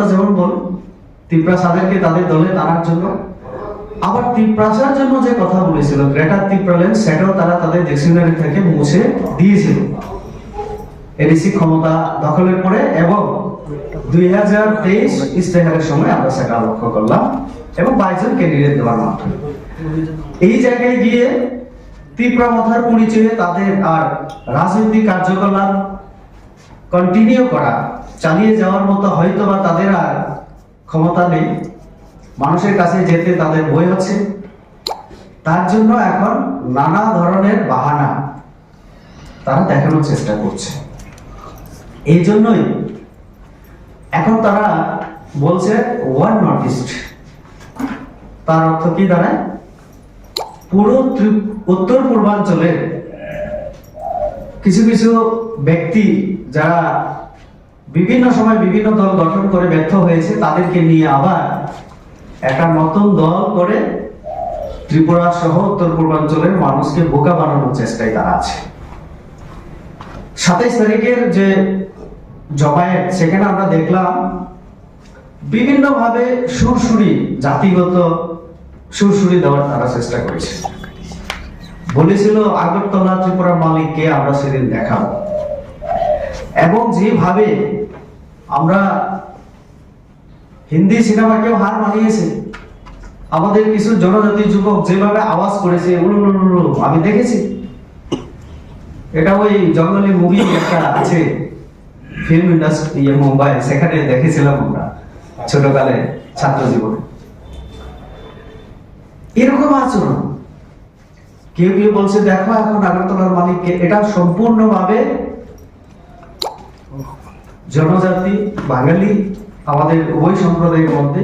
কথা যেমন বল, তিপ্রাসাদেরকে তাদের দলে টানার জন্য। আবার তিপ্রাসার জন্য যে কথা বলেছিল, গ্রেটার তিপ্রালেন সেটাও তারা তাদের ডিকশনারি থেকে মুছে দিয়েছিল। এডিসি ক্ষমতা দখলের পরে এবং দুই হাজার তেইশ ইস্তেহারের সময় আমরা সেটা লক্ষ্য করলাম এবং বাইশজন ক্যান্ডিডেট দেওয়ার মাধ্যমে। এই জায়গায় গিয়ে তীব্র মাথার পরিচয়ে তাদের আর রাজনৈতিক কার্যকলাপ কন্টিনিউ করা চালিয়ে যাওয়ার মতো হয়তো বা তাদের আর ক্ষমতা নেই। মানুষের কাছে যেতে তাদের ভয় হচ্ছে তার জন্য এখন নানা ধরনের বাহানা তারা দেখানোর চেষ্টা করছে। এই জন্যই এখন তারা বলছে ওয়ান নর্থ ইস্ট তার অর্থ কি দাঁড়ায়? পুরো উত্তর পূর্বাঞ্চলের কিছু কিছু ব্যক্তি যারা বিভিন্ন সময় বিভিন্ন দল গঠন করে ব্যর্থ হয়েছে, তাদেরকে নিয়ে আবার একটা নতুন দল করে ত্রিপুরা সহ উত্তর পূর্বাঞ্চলের মানুষকে বোকা বানানোর চেষ্টায় তারা আছে। সাতাইশ তারিখের যে জমায়েত, সেখানে আমরা দেখলাম বিভিন্ন ভাবে সুরসুরি, জাতিগত সুরসুরি দেওয়ার তারা চেষ্টা করেছে। বলেছিল, আগরতলা ত্রিপুরার মালিককে আমরা সেদিন দেখাবো। এবং যেভাবে আমরা হিন্দি সিনেমাকেও হার মানিয়েছে। আমাদের কিছু জনজাতি যুবক যেভাবে আওয়াজ করেছে আমি দেখেছি। এটা ওই জঙ্গলি মুভি একটা আছে ফিল্ম ইন্ডাস্ট্রি মুম্বাই, সেখানে দেখেছিলাম আমরা ছোটকালে ছাত্র জীবনে। এরকম আচরণ। কেউ কেউ বলছে, দেখো এখন আগরতলার মালিককে। এটা সম্পূর্ণভাবে জনজাতি, বাঙালি, আমাদের উভয় সম্প্রদায়ের মধ্যে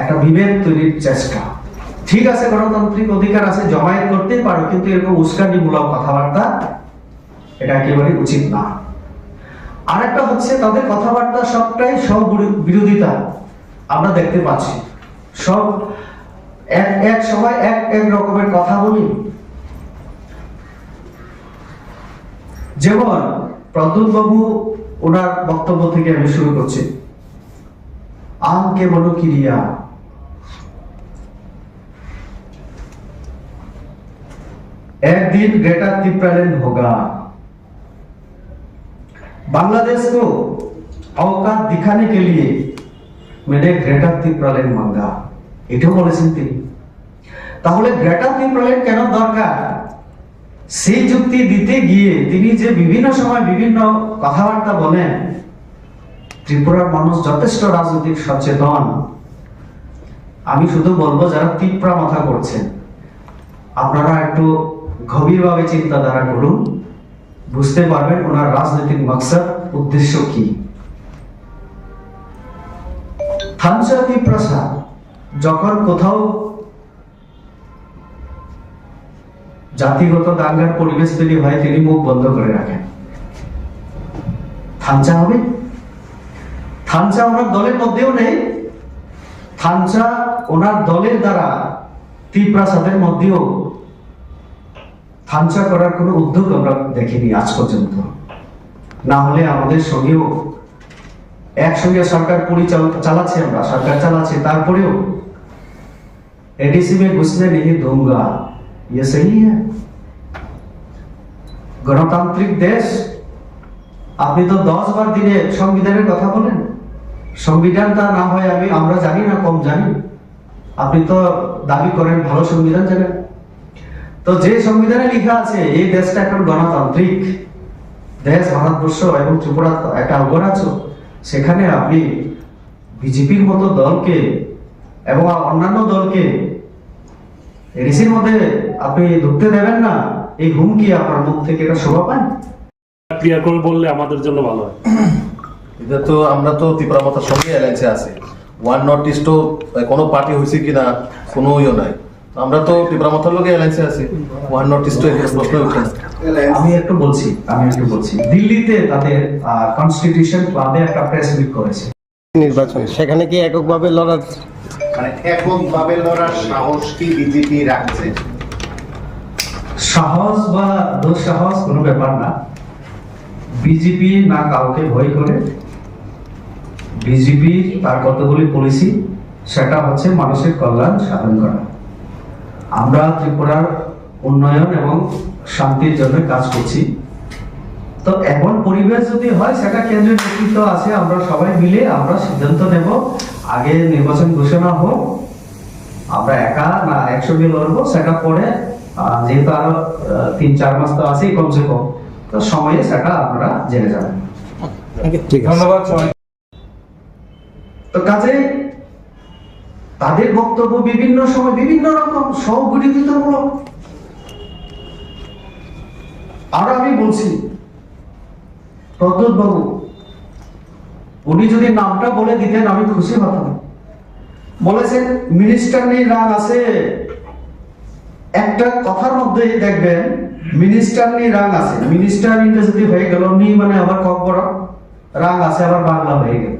একটা বিভেদ তৈরির চেষ্টা। ঠিক আছে, গণতান্ত্রিক অধিকার আছে, জমায়েত করতে পারো, কিন্তু এরকম উস্কানিমূলক কথাবার্তা এটা একেবারে উচিত না। আরেকটা হচ্ছে, তাদের কথাবার্তা সবটাই সব বিরোধিতা আমরা দেখতে পাচ্ছি, সব এক এক সময় এক এক রকমের কথা বলি। যেমন প্রদ্যুৎবাবু ওনার বক্তব্য থেকে আমি শুরু করছি। আম কেবল ক্রিয়া একদিন গ্রেটার तिप्रालैंड होगा বাংলাদেশ को অবকাশ দেখানে কে লিয়ে মেনে গ্রেটার তিপ্রালैंड মাঙ্গা। এটাও বলেছেন তিনি। তাহলে গ্রেটার তিপ্রালैंड কেন দরকার? সেই যুক্তি দিতে গিয়ে তিনি যে বিভিন্ন সময় বিভিন্ন কথাবার্তা বলেন, ত্রিপুরার মানুষ যথেষ্ট রাজনৈতিক সচেতন। আমি শুধু বলব, যারা তিপ্রা মাথা করছেন, আপনারা একটু গভীরভাবে চিন্তাধারা করুন। বুঝতে পারবেন ওনার রাজনৈতিক মকসদ, উদ্দেশ্য কি। থানচাতি প্রসাদ যখন কোথাও জাতিগত দাঙ্গার পরিবেশ তৈরি হয় তিনি মুখ বন্ধ করে রাখেন থানচা হবে থানচা ওনার দলের মধ্যেও নেই থানচা ওনার দলের দ্বারা ত্রিপ্রাসাদের মধ্যেও থানচা করার কোনো উদ্যোগ আমরা দেখিনি আজ পর্যন্ত না হলে আমাদের সঙ্গেও একসঙ্গে সরকার পরিচালনা চালাচ্ছে আমরা সরকার চালাচ্ছে তারপরেও एडीसी में घुसने नहीं दूंगा ये सही है গণতান্ত্রিক দেশ, আপনি তো দশ বার দিনে সংবিধানের কথা বলেন। সংবিধানটা না হয় আমি, আমরা জানি না, কম জানি। আপনি তো দাবি করেন, ভালো সংবিধান জানেন। তো যে সংবিধানে লেখা আছে, এই দেশটা এখন গণতান্ত্রিক। দেশ, ভারতবর্ষ এবং ত্রিপুরা একটা অঙ্গরাজ্য সেখানে আপনি বিজেপির মতো দলকে এবং অন্যান্য দলকে, এডিসির মধ্যে আপনি ঢুকতে দেবেন না। এই হুমকি আপনার মুখ থেকে এটা শোভা পায়? ক্লিয়ার করে বললে আমাদের জন্য ভালো হয়। এটা তো আমরা তো ত্রিপুরা মাতার সঙ্গে অ্যালায়েন্সে আছি। ওয়ান নর্থ ইস্টও কোনো পার্টি হয়েছে কিনা কোনো ইয়ে নাই। আমরা তো ত্রিপুরা মাতার লোকে অ্যালায়েন্সে আছি। ওয়ান নর্থ এখানে প্রশ্ন উঠে আমি একটু বলছি আমি একটু বলছি। দিল্লিতে তাদের কনস্টিটিউশন ক্লাবে একটা প্রেস মিট করেছে। নির্বাচন সেখানে কি এককভাবে লড়ার মানে এককভাবে লড়ার সাহস কি বিজেপি রাখছে? সাহস বা দুঃসাহস কোনো ব্যাপার না। বিজেপি না কাউকে ভয় করে। বিজেপি তার কতগুলি পলিসি, সেটা হচ্ছে মানুষের কল্যাণ সাধন করা। আমরা ত্রিপুরার উন্নয়ন এবং শান্তির জন্য কাজ করছি। তো এমন পরিবেশ যদি হয়, সেটা কেন্দ্রের নেতৃত্ব আছে, আমরা সবাই মিলে আমরা সিদ্ধান্ত নেব। আগে নির্বাচন ঘোষণা হোক, আমরা একা না একসঙ্গে লড়বো, সেটা পরে যেহেতু আরও তিন চার মাস তো আছেই কমসে কম তো সময়ে সেটা আপনারা জেনে যাবেন। ধন্যবাদ তো কাজে তাদের বক্তব্য বিভিন্ন সময় বিভিন্ন রকম আর আমি বলছি প্রদ্যুৎ বাবু উনি যদি নামটা বলে দিতেন আমি খুশি হতাম। বলেছেন মিনিস্টার নেই রাগ আছে। একটা কথার মধ্যে দেখবেন মিনিস্টার নি রাং আছে। মিনিস্টার ইংরেজি হয়ে গেল নি মানে আবার কক বড় রাং আছে, আবার বাংলা হয়ে গেল।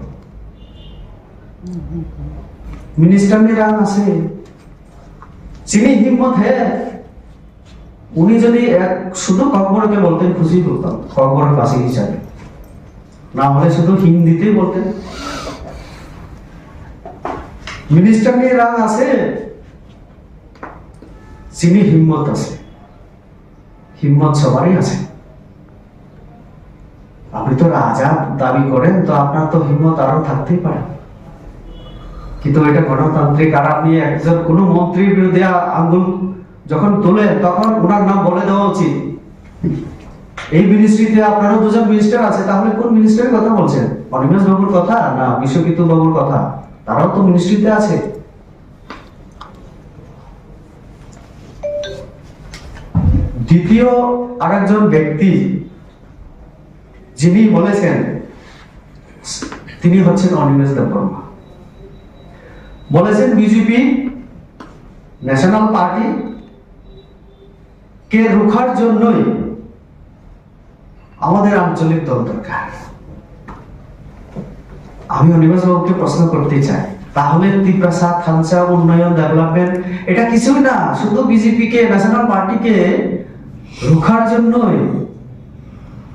মিনিস্টার নি রাং আছে। চিনি হিম্মত হে, উনি যদি এক শুধু কক্বরকে বলতেন, খুশি হতাম কক্বর কাশি হিসাবে। না হলে শুধু হিন্দিতেই বলতেন। মিনিস্টার নিয়ে রাগ আছে চিনি হিম্মত আছে, হিম্মত সবারই আছে। আপনি তো রাজা, দাবি করেন, তো আপনার তো হিম্মত আরও থাকতেই পারে। কিন্তু এটা গণতান্ত্রিক, আর আপনি একজন কোন মন্ত্রীর বিরুদ্ধে আঙ্গুল যখন তোলে, তখন ওনার নাম বলে দেওয়া উচিত। এই মিনিস্ট্রিতে আপনারও দুজন মিনিস্টার আছে, তাহলে কোন মিনিস্টারের কথা বলছেন? অনিমেষ বাবুর কথা না বিশ্বকিতু বাবুর কথা? তারাও তো মিনিস্ট্রিতে আছে। দ্বিতীয় আরেকজন ব্যক্তি যিনি বলেছেন, তিনি হচ্ছেন অনিমেষ দেববর্মা। বলেছেন বিজেপি ন্যাশনাল পার্টি কে রুখার জন্যই আমাদের আঞ্চলিক দল দরকার। আমি অনিবাস বাবুকে প্রশ্ন করতে চাই, তাহলে ত্রিপ্রাসাদ খালসা উন্নয়ন, ডেভেলপমেন্ট, এটা কিছুই না, শুধু বিজেপি কে, ন্যাশনাল পার্টিকে রুখার জন্যই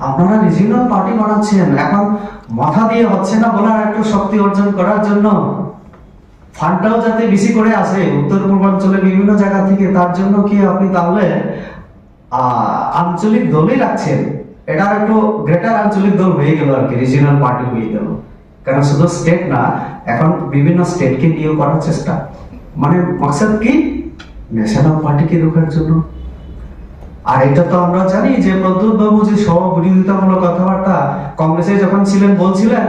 আপনারা রিজিওনাল পার্টি বানাচ্ছেন। এখন মাথা দিয়ে হচ্ছে না বলার একটু শক্তি অর্জন করার জন্য। ফান্ডটাও যাতে বেশি করে আসে উত্তর পূর্বাঞ্চলে বিভিন্ন জায়গা থেকে, তার জন্য কি আপনি তাহলে আঞ্চলিক দলই রাখছেন? এটা একটু গ্রেটার আঞ্চলিক দল হয়ে গেল আর কি রিজিওনাল পার্টি হয়ে গেল। কারণ শুধু স্টেট না, এখন বিভিন্ন স্টেটকে নিয়েও করার চেষ্টা। মানে মকসদ কি? ন্যাশনাল পার্টিকে রোখার জন্য। আর এটা তো আমরা জানি যে প্রদ্যুৎ বাবু যে সবিরোধিতামূলক কথাবার্তা কংগ্রেসে যখন ছিলেন, বলছিলেন,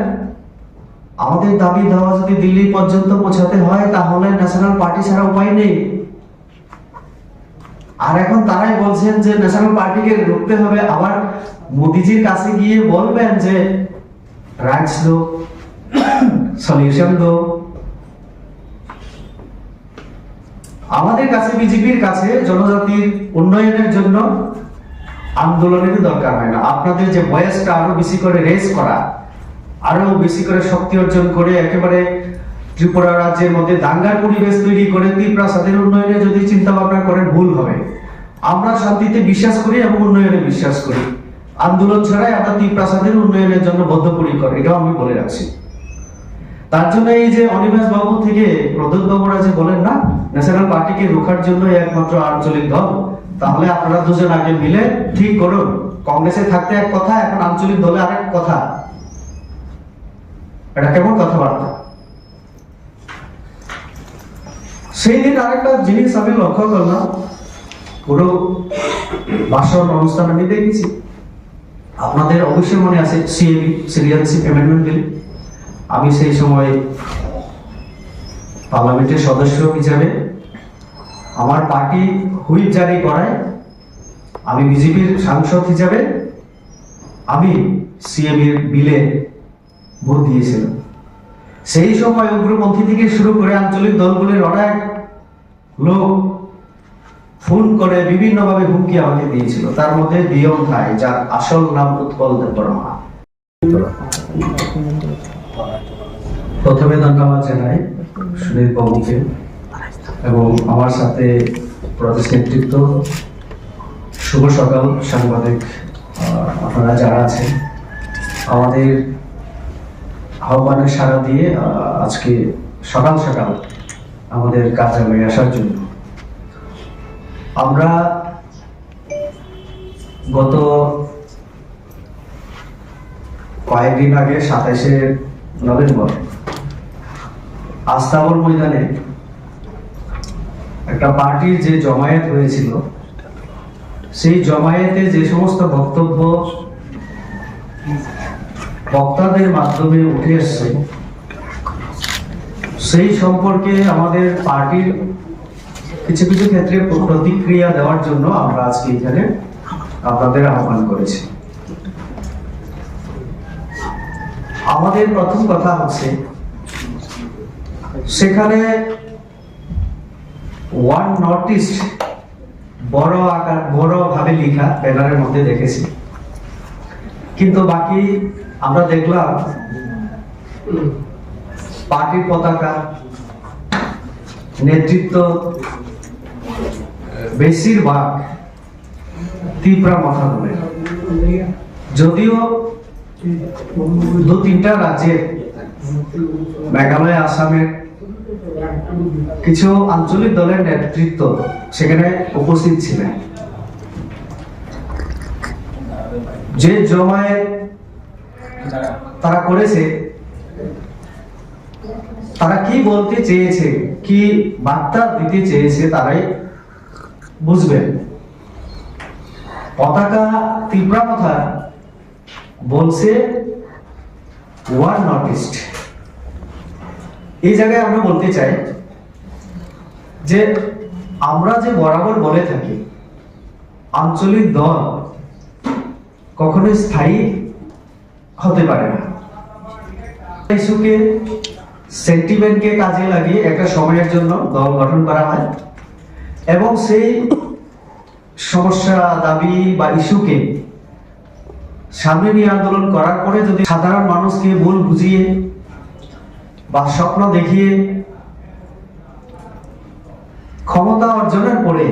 আমাদের দাবি দেওয়া যদি দিল্লি পর্যন্ত পৌঁছাতে হয়, তাহলে ন্যাশনাল পার্টি ছাড়া উপায় নেই। আর এখন তারাই বলছেন যে ন্যাশনাল পার্টিকে রুখতে হবে। আবার মোদিজির কাছে গিয়ে বলবেন যে রাইটস দো সলিউশন দো। আমাদের কাছে, বিজেপির কাছে জনজাতির উন্নয়নের জন্য আন্দোলনের দরকার হয় না। আপনাদের যে বয়সটা আরও বেশি করে রেস করা, আরও বেশি করে শক্তি অর্জন করে একেবারে ত্রিপুরা রাজ্যের মধ্যে দাঙ্গার পরিবেশ তৈরি করে ত্রিপ্রাসাদের উন্নয়নে যদি চিন্তা ভাবনা করেন, ভুল হবে। আমরা শান্তিতে বিশ্বাস করি এবং উন্নয়নে বিশ্বাস করি। আন্দোলন ছাড়াই আমরা ত্রিপ্রাসাদের উন্নয়নের জন্য বদ্ধপরিকর, এটাও আমি বলে রাখছি। তার জন্য এই যে অনিমেষ বাবু থেকে প্রদ্যুৎ বাবুরা যে বলেন না ন্যাশনাল পার্টিকে রোখার জন্য একমাত্র আঞ্চলিক দল, তাহলে আপনারা দুজন আগে মিলে ঠিক করুন। কংগ্রেসে থাকতে এক কথা, এখন আঞ্চলিক দলে আরেক কথা। এটা কেমন কথাবার্তা? সেই দিন আরেকটা জিনিস আমি লক্ষ্য করলাম, পুরো ভাষণ অনুষ্ঠান আমি দেখেছি। আপনাদের অবশ্যই মনে আছে সিএবি সিটিজেনশিপ অ্যামেন্ডমেন্ট বিল আমি সেই সময় পার্লামেন্টের সদস্য হিসেবে আমার পার্টি হুইপ জারি করায় আমি বিজেপির সাংসদ হিসাবে আমি সিএবির বিলে ভোট দিয়েছিলাম। সেই সময় উগ্রপন্থী থেকে শুরু করে আঞ্চলিক দলগুলির অনেক লোক ফোন করে বিভিন্নভাবে হুমকি আমাকে দিয়েছিল। তার মধ্যে দিয়ম থাই যার আসল নাম উৎপল দেববর্মা। প্রথমে ধন্যবাদ জানাই সুনীল বাবুকে এবং আমার সাথে প্রদেশ নেতৃত্ব, শুভ সকাল সাংবাদিক আপনারা যারা আছেন। আমাদের আহ্বানে সাড়া দিয়ে আজকে সকাল সকাল আমাদের কার্যালয়ে আসার জন্য। আমরা গত কয়েকদিন আগে সাতাইশে নভেম্বর আস্তাবল ময়দানে একটা পার্টির যে জমায়েত হয়েছিল, সেই জমায়েতে যে সমস্ত বক্তব্য বক্তাদের মাধ্যমে উঠে এসছে, সেই সম্পর্কে আমাদের পার্টির কিছু কিছু ক্ষেত্রে প্রতিক্রিয়া দেওয়ার জন্য আমরা আজকে এখানে আপনাদের আহ্বান করেছি। আমাদের প্রথম কথা হচ্ছে, সেখানে ওয়ান নর্থ ইস্ট বড় আকার, বড় ভাবে লেখা ব্যানারের মধ্যে দেখেছি। কিন্তু বাকি আমরা দেখলাম, পার্টির পতাকা, নেতৃত্ব, বেশিরভাগ তীব্রা মাথা যদিও দু তিনটা রাজ্যের মেঘালয়, আসামের কিছু আঞ্চলিক দলের নেতৃত্ব সেখানে উপস্থিত ছিলেন। যে জমায়েত তারা করেছে, তারা কি বলতে চেয়েছে, কি বার্তা দিতে চেয়েছে তারাই বুঝবেন। পতাকা, তীব্রা কথা বলছে ওয়ান নর্থ ইস্ট এই জায়গায় আমরা বলতে চাই যে, আমরা যে বরাবর বলে থাকি, আঞ্চলিক দল কখনোই স্থায়ী হতে পারে না। ইস্যুকে, সেন্টিমেন্টকে কাজে লাগিয়ে একটা সময়ের জন্য দল গঠন করা হয় এবং সেই সমস্যা, দাবি বা ইস্যুকে নিয়ে আন্দোলন করার পরে যদি সাধারণ মানুষকে ভুল বুঝিয়ে বা স্বপ্ন দেখিয়ে ক্ষমতা অর্জনের পরে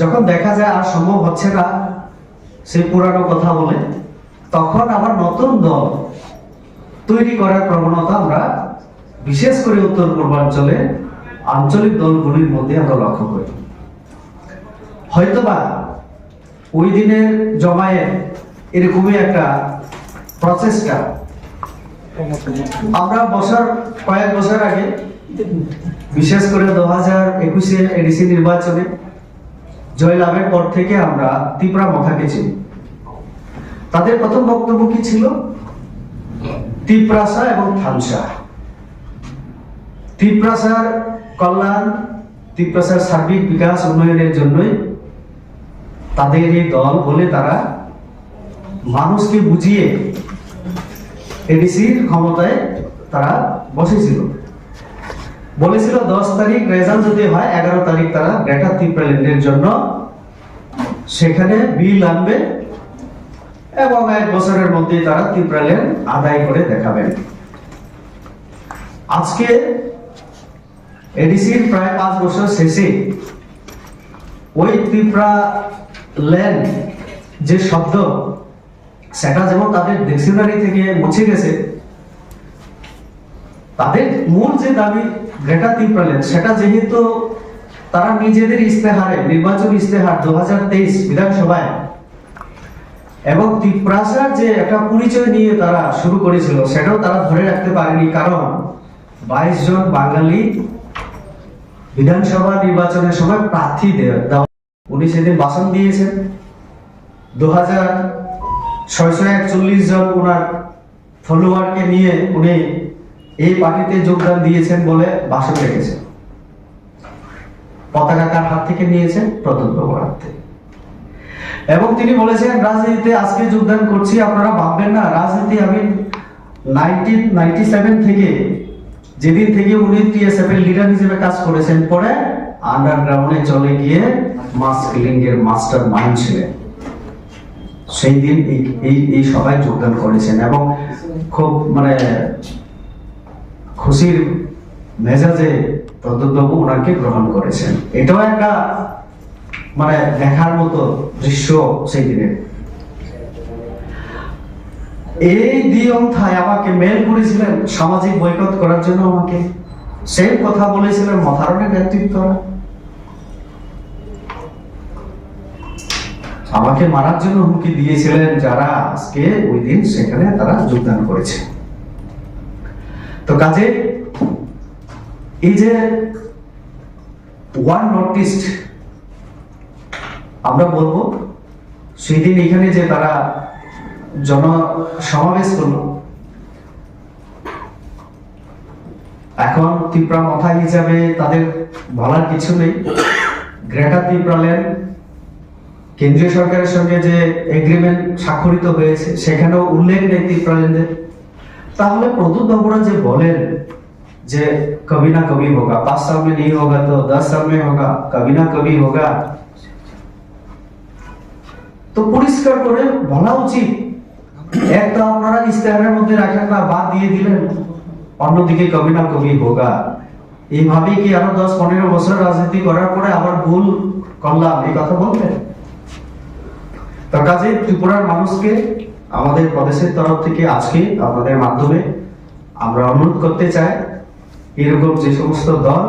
যখন দেখা যায় আর সম্ভব হচ্ছে না, সেই পুরানো কথা বলে, তখন আবার নতুন দল তৈরি করার প্রবণতা আমরা বিশেষ করে উত্তর পূর্বাঞ্চলে আঞ্চলিক দলগুলির মধ্যে আমরা লক্ষ্য করি। হয়তোবা ওই দিনের জমায়ে এরকমই একটা প্রচেষ্টা। আমরা বছর, কয়েক বছর আগে, বিশেষ করে দু হাজার একুশে এডিসি নির্বাচনে জয়লাভের পর থেকে আমরা ত্রিপুরা মাথাকে চিনি। তাদের প্রথম বক্তব্য কি ছিল? তিপ্রাসা এবং থামসা তিপ্রাসার কল্যাণ তিপ্রাসার সার্বিক বিকাশ উন্নয়নের জন্যই তাদের এই দল বলে তারা মানুষকে বুঝিয়ে এডিসির ক্ষমতায় তারা বসেছিল। বলেছিল, দশ তারিখ রেজাল্ট যদি হয়, এগারো তারিখ তারা গ্রেটার ত্রিপুরাল্যান্ডের জন্য সেখানে বিল আনবে এবং এক বছরের মধ্যে তারা ত্রিপুরাল্যান্ড আদায় করে দেখাবেন আজকে এডিসির প্রায় পাঁচ বছর শেষে ওই ত্রিপুরা ল্যান্ড যে শব্দ সেটা যেমন তাদের ডিকশনারি থেকে মুছে গেছে, তাদের মূল যে দাবি গ্রেটার ত্রিপুরাল্যান্ড সেটা যেহেতু তারা নিজেদের ইস্তেহারে নির্বাচন ইস্তেহার দু হাজার তেইশ বিধানসভায় এবং ত্রিপ্রাসার যে একটা পরিচয় নিয়ে তারা শুরু করেছিল, সেটাও তারা ধরে রাখতে পারেনি। কারণ বাইশ জন বাঙালি বিধানসভা নির্বাচনের সময় প্রার্থী দেওয়া, উনি সেদিন ভাষণ দিয়েছেন। দু হাজার ছয়শো একচল্লিশ জন ওনার ফলোয়ারকে নিয়ে উনি এই পার্টিতে যোগদান দিয়েছেন বলে ভাষণ রেখেছেন। পতাকা কার হাত থেকে নিয়েছেন প্রদত্ত থেকে। এবং তিনি বলেছেন, রাজনীতিতে আজকে যোগদান করছি, আপনারা ভাববেন না, রাজনীতি আমি নাইনটিন, নাইনটি সেভেন থেকে, যেদিন থেকে উনি টিএসএফ এর লিডার হিসেবে কাজ করেছেন, পরে আন্ডারগ্রাউন্ডে চলে গিয়ে মাস কিলিং এর মাস্টার মাইন্ড ছিলেন। সেই দিন এই- এই সভায় যোগদান করেছেন এবং খুব মানে খুশির মেজাজে প্রদ্যোতবাবু ওনাকে গ্রহণ করেছেন। এটাও একটা মানে দেখার মতো দৃশ্য সেই দিনের এই দিয়ম থাই আমাকে মেল করেছিলেন, সামাজিক বৈকট করার জন্য আমাকে। সেই কথা বলেছিলেন, মথারণের নেতৃত্বরা। আমাকে মারার জন্য হুমকি দিয়েছিলেন যারা আজকে ওই দিন সেখানে তারা যোগদান করেছে। তো কাজে, এই যে ওয়ান নর্থ আমরা বলব, সেই দিন এখানে যে তারা জন সমাবেশ করল, এখন ত্রিপুরা মাথা হিসাবে তাদের বলার কিছু নেই। গ্রেটার ত্রিপুরাল্যান্ড কেন্দ্রীয় সরকারের সঙ্গে যে এগ্রিমেন্ট স্বাক্ষরিত হয়েছে, সেখানেও উল্লেখ নেই তীর্থরাজেন্দ্রের তাহলে প্রদ্যুৎ বাবুরা যে বলেন যে কবি না কবি হোগা, পাঁচ সাল মে নেই হোগা তো, দশ সাল মে হোগা, কবি না কবি হোগা। তো পরিষ্কার করে বলা উচিত, এক তো আপনারা ইস্তেহারের মধ্যে রাখেন না বাদ দিয়ে দিলেন, অন্যদিকে কবি না কবি হোগা। এইভাবে কি আরও দশ পনেরো বছর রাজনীতি করার পরে আবার ভুল করলাম, এই কথা বলবেন তো কাজে ত্রিপুরার মানুষকে আমাদের প্রদেশের তরফ থেকে আজকে আপনাদের মাধ্যমে আমরা অনুরোধ করতে চাই, এরকম যে সমস্ত দল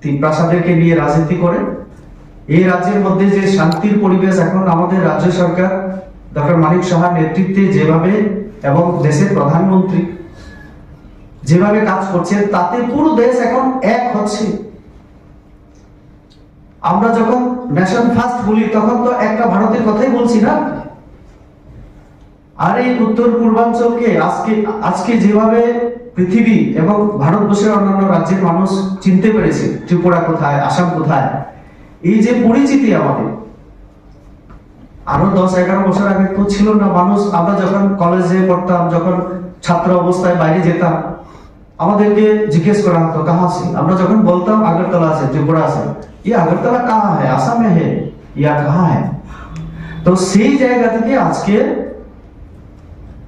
ত্রিপ্রাসাদেরকে নিয়ে রাজনীতি করে, এই রাজ্যের মধ্যে যে শান্তির পরিবেশ এখন আমাদের রাজ্য সরকার ডক্টর মানিক সাহার নেতৃত্বে যেভাবে এবং দেশের প্রধানমন্ত্রী যেভাবে কাজ করছেন তাতে পুরো দেশ এখন এক হচ্ছে। আমরা যখন নেশন ফার্স্ট বলি, তখন তো একটা ভারতের কথাই বলছি না। আর এই উত্তর পূর্বাঞ্চলকে আজকে আজকে যেভাবে পৃথিবী এবং ভারতবর্ষের অন্যান্য রাজ্যের মানুষ চিনতে পেরেছে, ত্রিপুরা কোথায়, আসাম কোথায়, এই যে পরিচিতি আমাদের। আরও দশ এগারো বছর আগে তো ছিল না মানুষ, আমরা যখন কলেজে পড়তাম, যখন ছাত্র অবস্থায় বাইরে যেতাম, আমাদেরকে জিজ্ঞেস করা হতো, কাহা সে আমরা যখন বলতাম, আগরতলা আছে ত্রিপুরা আছে ये আগরতলা কাহা है आसाम में है या कहाँ है তো সেই জায়গা থেকে আজকে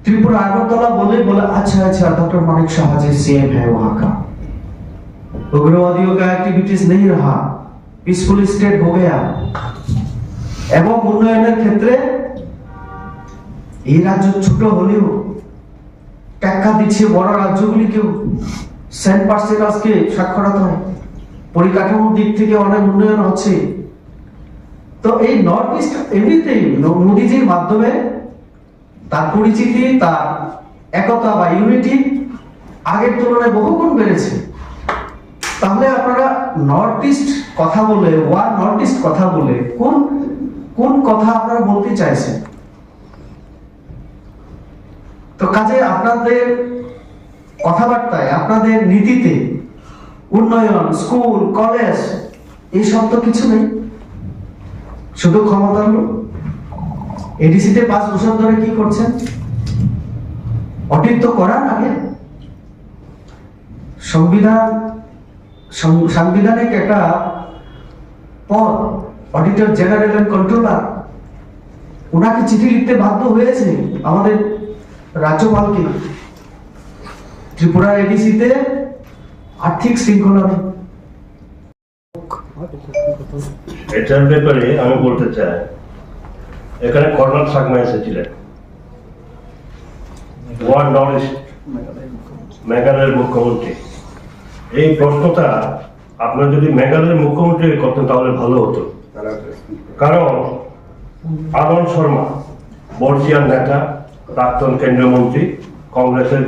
त्रिपुरा আগরতলা বলে বলে अच्छा अच्छा डॉक्टर मानिक शाह जी सीएम है वहां का उग्रवादियों का एक्टिविटीज नहीं रहा पीसफुल स्टेट हो गया এবং উন্নয়নের ক্ষেত্রে এই রাজ্য ছোট হলেও টাকা দিচ্ছে বড় রাজ্যগুলিকেও সেন্ট পার্সেন্ট আজকে সাক্ষরতা হয় পরিকাঠামোর দিক থেকে অনেক উন্নয়ন হচ্ছে। তো এই নর্থ ইস্ট এমনিতেই মোদিজির মাধ্যমে তার পরিচিতি, তার একতা বা ইউনিটি আগের তুলনায় বহুগুণ বেড়েছে। তাহলে আপনারা নর্থ ইস্ট কথা বলে ওয়ার নর্থ ইস্ট কথা বলে, কোন কোন কথা আপনারা বলতে চাইছেন? তো কাজে আপনাদের কথাবার্তায়, আপনাদের নীতিতে উন্নয়ন, স্কুল, কলেজ এইসব তো কিছু নেই। শুধু ক্ষমতার লোক। এডিসিতে পাঁচ বছর ধরে কি করছেন? অডিট তো করার আগে। সংবিধান সাংবিধানিক একটা পদ অডিটর জেনারেল এন্ড কন্ট্রোলার ওনাকে চিঠি লিখতে বাধ্য হয়েছে আমাদের রাজ্যপালকে। ত্রিপুরা এডিসিতে আর্থিক শৃঙ্খলা নেই। এটার ব্যাপারে আমি বলতে চাই, এখানে কর্নাল সাকমা এসেছিলেন ওয়ান ইস্ট মেঘালয়ের মুখ্যমন্ত্রী এই প্রশ্নটা আপনার যদি মেঘালয়ের মুখ্যমন্ত্রী করতেন, তাহলে ভালো হতো কারণ আনন্দ শর্মা, বর্জিয়ার নেতা, প্রাক্তন কেন্দ্রীয় মন্ত্রী, কংগ্রেসের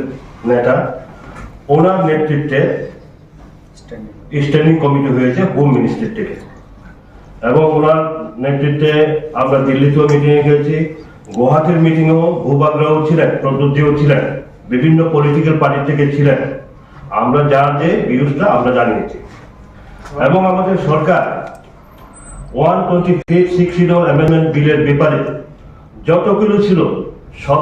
নেতা, ওনার নেতৃত্বে স্ট্যান্ডিং কমিটি হয়েছে হোম মিনিস্ট্রি থেকে। এবং ওনার নেতৃত্বে আমরা দিল্লিতেও মিটিংয়ে গেছি, গুয়াহাটির মিটিংয়েও ভূভাগরাও ছিলেন প্রদ্যুৎজিও ছিলেন, বিভিন্ন পলিটিক্যাল পার্টি থেকে ছিলেন। আমরা যা যে ভিউজটা আমরা জানিয়েছি। এবং আমাদের সরকার ওয়ান টোয়েন্টি ফিফ সিক্স বিলের ব্যাপারে যতগুলো ছিল সব